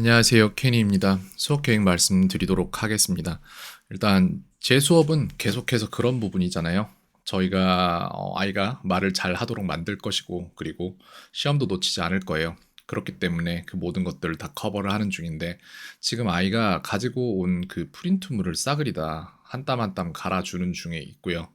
안녕하세요. 케니입니다. 수업 계획 말씀드리도록 하겠습니다. 일단 제 수업은 계속해서 그런 부분이잖아요. 저희가 어, 아이가 말을 잘 하도록 만들 것이고 그리고 시험도 놓치지 않을 거예요. 그렇기 때문에 그 모든 것들을 다 커버를 하는 중인데 지금 아이가 가지고 온 그 프린트물을 싸그리다 한 땀 한 땀 갈아주는 중에 있고요.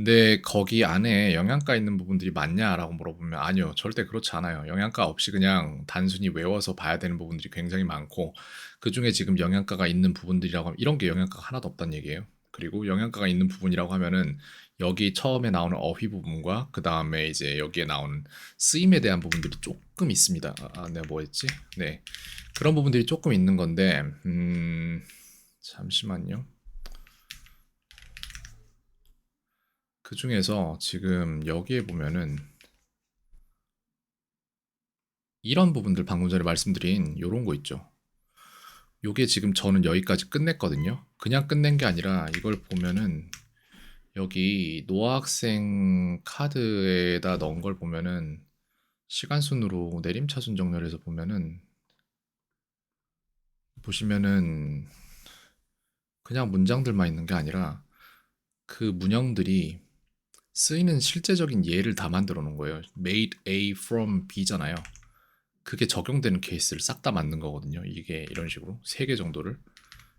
근데 거기 안에 영양가 있는 부분들이 많냐라고 물어보면 아니요. 절대 그렇지 않아요. 영양가 없이 그냥 단순히 외워서 봐야 되는 부분들이 굉장히 많고 그 중에 지금 영양가가 있는 부분들이라고 하면 이런 게 영양가가 하나도 없다는 얘기예요. 그리고 영양가가 있는 부분이라고 하면은 여기 처음에 나오는 어휘 부분과 그 다음에 이제 여기에 나오는 쓰임에 대한 부분들이 조금 있습니다. 아, 아, 내가 뭐 했지? 네. 그런 부분들이 조금 있는 건데, 음, 잠시만요. 그 중에서 지금 여기에 보면은 이런 부분들 방금 전에 말씀드린 요런 거 있죠. 요게 지금 저는 여기까지 끝냈거든요. 그냥 끝낸 게 아니라 이걸 보면은 여기 노학생 카드에다 넣은 걸 보면은 시간 순으로 내림차순 정렬해서 보면은 보시면은 그냥 문장들만 있는 게 아니라 그 문형들이 쓰이는 실제적인 예를 다 만들어 놓은 거예요. made A from B잖아요. 그게 적용되는 케이스를 싹 다 만든 거거든요. 이게 이런 식으로 세 개 정도를.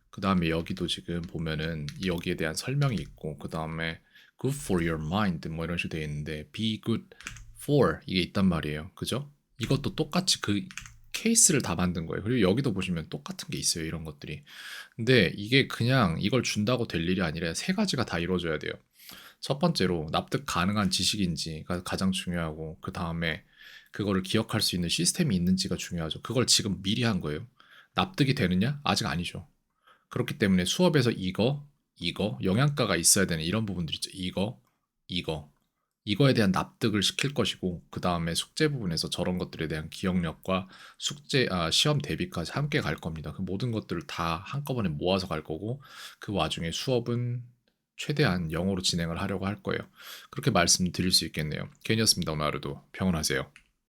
그 다음에 여기도 지금 보면은 여기에 대한 설명이 있고 그 다음에 good for your mind 뭐 이런 식으로 되어 있는데 be good for 이게 있단 말이에요. 그죠? 이것도 똑같이 그 케이스를 다 만든 거예요. 그리고 여기도 보시면 똑같은 게 있어요. 이런 것들이. 근데 이게 그냥 이걸 준다고 될 일이 아니라 세 가지가 다 이루어져야 돼요. 첫 번째로 납득 가능한 지식인지가 가장 중요하고 그 다음에 그거를 기억할 수 있는 시스템이 있는지가 중요하죠. 그걸 지금 미리 한 거예요. 납득이 되느냐? 아직 아니죠. 그렇기 때문에 수업에서 이거, 이거, 영양가가 있어야 되는 이런 부분들 있죠. 이거, 이거, 이거에 대한 납득을 시킬 것이고 그 다음에 숙제 부분에서 저런 것들에 대한 기억력과 숙제 아, 시험 대비까지 함께 갈 겁니다. 그 모든 것들을 다 한꺼번에 모아서 갈 거고 그 와중에 수업은 최대한 영어로 진행을 하려고 할 거예요. 그렇게 말씀드릴 수 있겠네요. 괜히였습니다. 오늘 하루도 평온하세요.